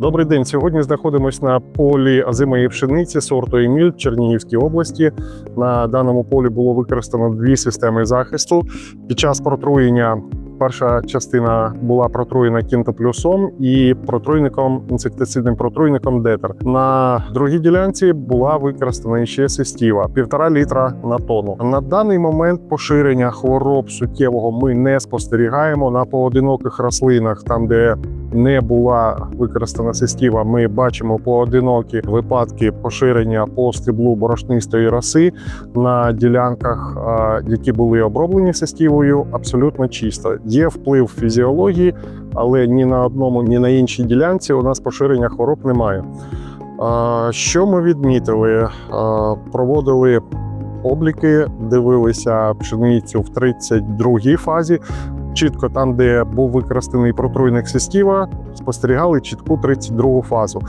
Добрий день. Сьогодні знаходимося на полі озимої пшениці сорту Еміль Чернігівській області. На даному полі було використано дві системи захисту. Під час протруєння перша частина була протруєна кінтоплюсом і протруйником інсектицидним протруйником Детер. На другій ділянці була використана ще систіва півтора літра на тонну. На даний момент поширення хвороб суттєвого ми не спостерігаємо на поодиноких рослинах, там де не була використана систіва, ми бачимо поодинокі випадки поширення по стеблу борошнистої роси на ділянках, які були оброблені систівою, абсолютно чисто. Є вплив фізіології, але ні на одному, ні на іншій ділянці у нас поширення хвороб немає. Що ми відмітили? Проводили обліки, дивилися пшеницю в 32-й фазі. Чітко там, де був використаний протруйник систіва, спостерігали чітку 32 фазу.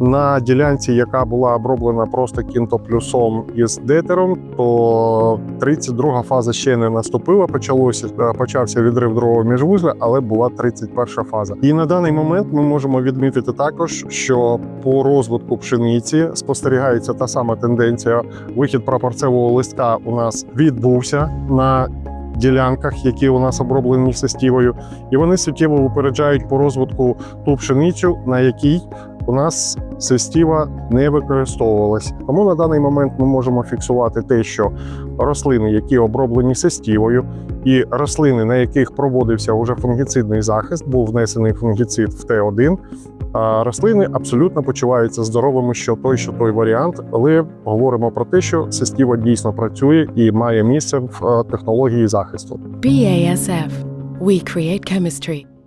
На ділянці, яка була оброблена просто кінтоплюсом із детером, то 32 фаза ще не наступила. Почалося е, почався відрив другого міжвузля, але була 31 фаза. І на даний момент ми можемо відмітити також, що по розвитку пшениці спостерігається та сама тенденція. Вихід прапорцевого листка у нас відбувся на ділянках, які у нас оброблені сестівою, і вони суттєво випереджають по розвитку ту пшеницю, на якій у нас систіва не використовувалась. Тому на даний момент ми можемо фіксувати те, що рослини, які оброблені систівою, і рослини, на яких проводився уже фунгіцидний захист, був внесений фунгіцид в Т1, а рослини абсолютно почуваються здоровими, що той, що той варіант. Але говоримо про те, що систіва дійсно працює і має місце в е, технології захисту. BASF. We create chemistry.